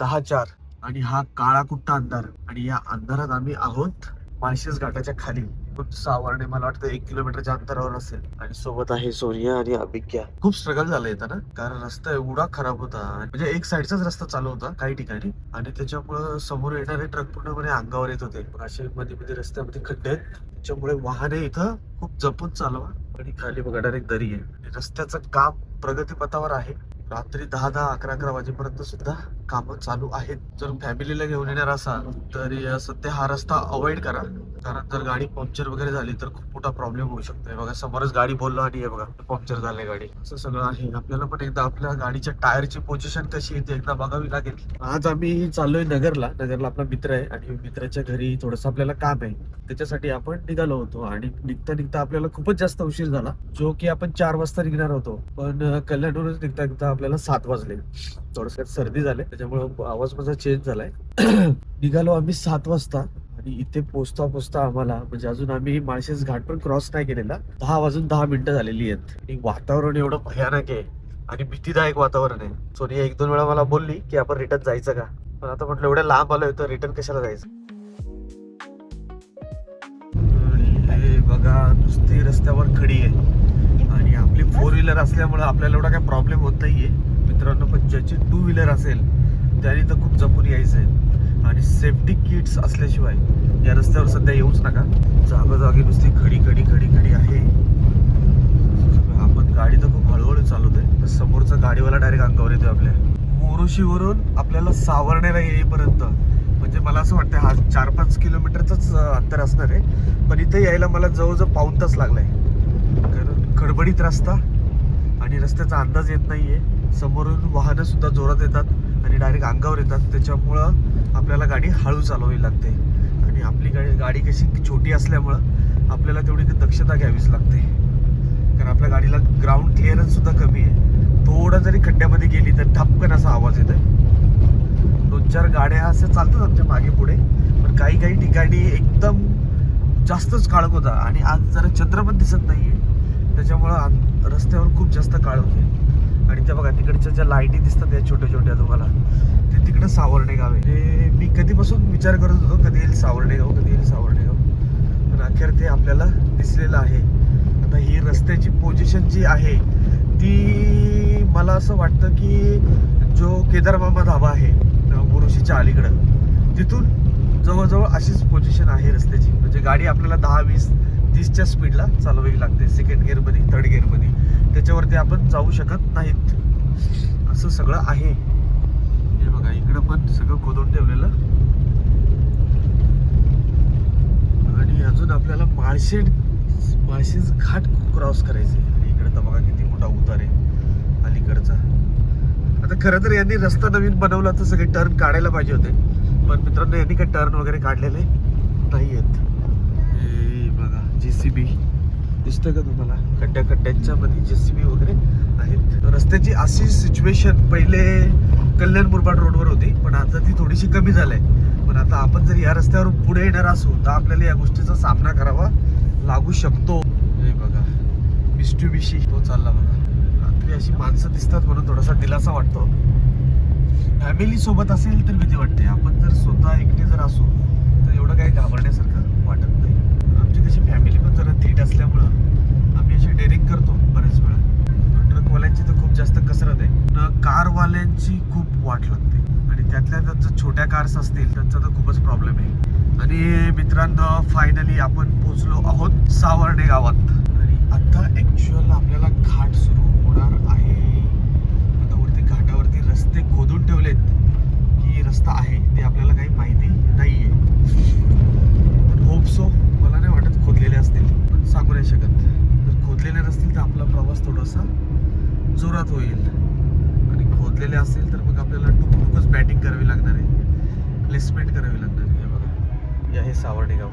दहा चार आणि हा काळा कुट्टा अंधार. आणि या अंधारात आम्ही आहोत माळशेज घाटाच्या खाली. सावरणे मला वाटतं एक किलोमीटरच्या अंतरावर असेल. आणि सोबत आहे सोनिया आणि अभिज्ञा. खूप स्ट्रगल झालं येतं ना. कारण रस्ता एवढा खराब होता. म्हणजे एक साईडचाच रस्ता चालू होता काही ठिकाणी. आणि त्याच्यामुळं समोर येणारे ट्रक पूर्णपणे अंगावर येत होते. असे मध्ये मध्ये रस्त्यामध्ये खड्डे आहेत. त्याच्यामुळे वाहने इथं खूप जपून चालवा. आणि खाली बघा डायरेक्ट दरी आहे. आणि रस्त्याचं काम प्रगतीपथावर आहे. रात्री दहा दहा अकरा अकरा वाजेपर्यंत सुद्धा कामं चालू आहेत. जर फॅमिलीला घेऊन येणार असाल तर सध्या हा रस्ता अवॉइड करा. कारण जर गाडी पंक्चर वगैरे झाली तर खूप मोठा प्रॉब्लेम होऊ शकतो हे बघा समोरच गाडी बोललो आणि हे बघा पंक्चर झाले गाडी. असं सगळं आहे. आपल्याला पण एकदा आपल्या गाडीच्या टायरची पोझिशन कशी आहे एकदा बघावी लागेल. आज आम्ही चाललोय नगरला. नगरला आपला मित्र आहे आणि मित्राच्या घरी थोडस आपल्याला काम आहे. त्याच्यासाठी आपण निघालो होतो आणि निघता निघता आपल्याला खूपच जास्त उशीर झाला. जो की आपण चार वाजता निघणार होतो. पण अं, कल्याणवरूनच निघता निघता आपल्याला सात वाजले. थोडस सर्दी झाले. त्याच्यामुळे आवाज माझा चेंज झालाय. निघालो आम्ही सात वाजता. आणि इथे पोचता पोचता आम्हाला म्हणजे अजून आम्ही माळशेज घाट पण क्रॉस नाही केलेला दहा वाजून दहा मिनिटं झालेली आहेत. आणि वातावरण एवढं भयानक आहे आणि भीतीदायक वातावरण आहे. सोनिया एक दोन वेळा मला बोलली की आपण रिटर्न जायचं का? पण आता म्हटलं एवढ्या लांब आलोय तर रिटर्न कशाला जायचं? हे बघा नुसती रस्त्यावर खडी आहे. आणि आपली फोर व्हीलर असल्यामुळे आपल्याला एवढा काही प्रॉब्लेम होत नाहीये. मित्रांनो पण ज्याची टू व्हीलर असेल त्याने तर खूप जपून यायचं आहे आणि सेफ्टी किट्स असल्याशिवाय या रस्त्यावर सध्या येऊच नका. जागोजागी नुसती खडी खडी खडी खडी आहे. आपण गाडी तर खूप हळूहळू चालवतोय तर समोरचा गाडीवाला डायरेक्ट अंगावर येतोय आपल्या. मोरोशीवरून आपल्याला सावरण्याला येईपर्यंत म्हणजे मला असं वाटतं हा चार पाच किलोमीटरचंच अंतर असणार आहे. पण इथे यायला मला जवळजवळ पाऊन तास लागलाय. कारण खडबडीत रस्ता आणि रस्त्याचा अंदाज येत नाहीये. समोरून वाहनं सुद्धा जोरात येतात आणि डायरेक्ट अंगावर येतात. त्याच्यामुळं आपल्याला गाडी हळू चालवावी लागते. आणि आपली गाडी गाडी कशी छोटी असल्यामुळं आपल्याला तेवढी दक्षता घ्यावीच लागते. कारण आपल्या गाडीला ग्राउंड क्लिअरन्स सुद्धा कमी आहे. थोडं जरी खड्ड्यामध्ये गेली तर ठपकन असा आवाज येत आहे दोन चार गाड्या असं चालतात आमच्या मागे पुढे पण काही काही ठिकाणी एकदम जास्तच काळक होता. आणि आज जरा चंद्र पण दिसत नाही आहे त्याच्यामुळं रस्त्यावर खूप जास्त काळ होते आणि त्या बघा तिकडच्या ज्या लाईटी दिसतात त्या छोट्या छोट्या तुम्हाला. तिकडं सावर्णे गाव आहे. मी कधीपासून विचार करत होतो कधी येईल सावर्णे गाव कधी येईल सावर्णे गाव. पण अखेर ते आपल्याला दिसलेलं आहे. आता ही रस्त्याची पोझिशन जी आहे ती मला असं वाटतं की जो केदारमामा धाबा आहे मुरुशीच्या अलीकडं तिथून जवळजवळ अशीच पोझिशन आहे रस्त्याची. म्हणजे गाडी आपल्याला दहा वीस तीसच्या स्पीडला चालवावी लागते. सेकंड गिअरमध्ये थर्ड गिअरमध्ये त्याच्यावरती आपण जाऊ शकत नाहीत. असं सगळं आहे. इकडं पण सगळं खोदून ठेवलेलं. आणि अजून आपल्याला माळशेड माळशेज घाट क्रॉस करायचे. आणि इकडे तर बघा किती मोठा उतार आहे अलीकडचा. आता खरं तर यांनी रस्ता नवीन बनवला तर सगळे टर्न काढायला पाहिजे होते. पण मित्रांनो यांनी काही टर्न वगैरे काढलेले नाही आहेत. बघा जे सी बी दिसतं का तुम्हाला? खड्ड्या खड्ड्यांच्या मध्ये बी वगैरे आहेत. रस्त्याची अशी सिच्युएशन पहिले कल्याण मुरबाड रोडवर होती पण आता ती थोडीशी कमी झाली पण आता आपण जर या रस्त्यावर पुढे येणार असू तर आपल्याला या गोष्टीचा सामना करावा लागू शकतो. हे बघा मिस्टूबिशी तो चालला बघा. रात्री अशी माणसं दिसतात म्हणून थोडासा दिलासा वाटतो. फॅमिली सोबत असेल तर भीती वाटते. आपण जर स्वतः एकटे जर असू तर एवढं काही घाबरण्यासारखं वाटत नाही. आमची कशी फॅमिली पण जरा ती असल्यामुळं आम्ही अशी डेअरिंग करतो बरेच वेळा ट्रकवाल्यांची तर खूप जास्त कसरत आहे न कारवाल्यांची खूप वाट लागते आणि जर छोट्या कार्स असतील त्यांचा तर खूपच प्रॉब्लेम आहे. आणि मित्रांनो फायनली आपण पोचलो आहोत सावर्डे गावात. आणि आता ऍक्च्युअल आपल्याला घाट सुरू होणार आहे. आता वरती घाटावरती रस्ते खोदून ठेवलेत. की रस्ता आहे ते आपल्याला काही माहिती नाही पण होप सो मला नाही वाटत खोदलेले असतील. पण सांगू नाही शकत. जर खोदलेले नसतील तर आपला प्रवास थोडासा जोरात होईल. घातलेले असेल तर मग आपल्याला टुकटुकच बॅटिंग करावी लागणार आहे. प्लेसमेंट करावी लागणार आहे. बघा. या हे सावर्डेगाव.